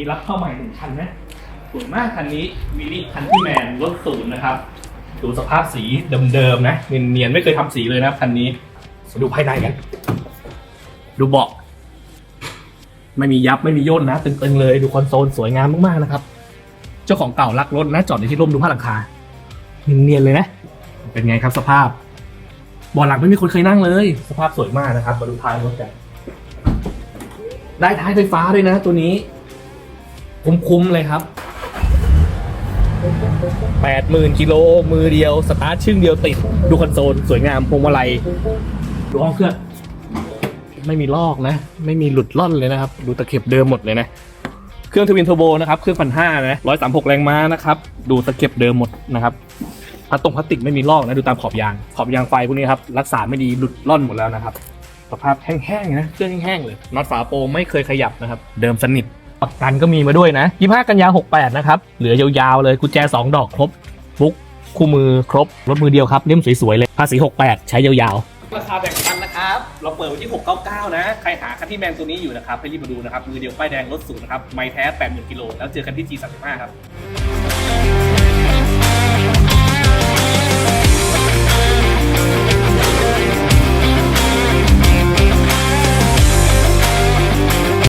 นี้รับเข้าใหม่หนึ่งคันนะสวยมากคันนี้มินิคันที่แมนรถศูนย์นะครับ ดูสภาพสีเดิมๆนะเนียนๆไม่เคยทำสีเลยนะคันนี้ดูภายในกันดูเบาะไม่มียับไม่มีย่นนะตึงๆเลยดูคอนโซลสวยงามมากๆนะครับ เจ้าของเก่ารักรถนะจอดในที่ร่มดูผ้าหลังคาเนียนๆเลยนะ เป็นไงครับสภาพเบาะหลังไม่มีคนเคยนั่งเลย สภาพสวยมากนะครับมาดูท้ายรถกัน ได้ท้ายไฟฟ้าด้วยนะตัวนี้ คุ้มๆเลยครับ 80,000กิโลมือเดียว สตาร์ทชึ่งเดียวติด ดูคอนโซล สวยงามพวงมาลัย ดูห้องเครื่อง ไม่มีลอกนะ ไม่มีหลุดล่อนเลยนะครับ ดูตะเข็บเดิมหมดเลยนะ เครื่องทวินเทอร์โบนะครับ เครื่องพันห้านะร้อยสามหกแรงม้านะครับ ดูตะเข็บเดิมหมดนะครับพลาสตรงพลาสติกไม่มีลอกนะ ดูตามขอบยาง ขอบยางไฟพวกนี้ครับ รักษาไม่ดีหลุดล่อนหมดแล้วนะครับ สภาพแห้งๆนะ เครื่องแห้งๆเลย น็อตฝาโปรงไม่เคยขยับนะครับ เดิมสนิท ประกันก็มีมาด้วยนะ 25 กันยา 68 นะครับ เหลือยาวๆเลยกุญแจ 2 ดอกครบบุ๊กคู่มือครบรถมือเดียวครับเล่มสวยๆเลยภาษี 68 ใช้ยาวๆ ราคาแบ่งปันนะครับ เราเปิดวันที่ 699 นะ ใครหาคันที่แมนตัวนี้อยู่นะครับให้รีบมาดูนะครับ มือเดียวป้ายแดงรถสูงนะครับ ไม่แท้ 80,000กิโลแล้วเจอกันที่ G35 ครับ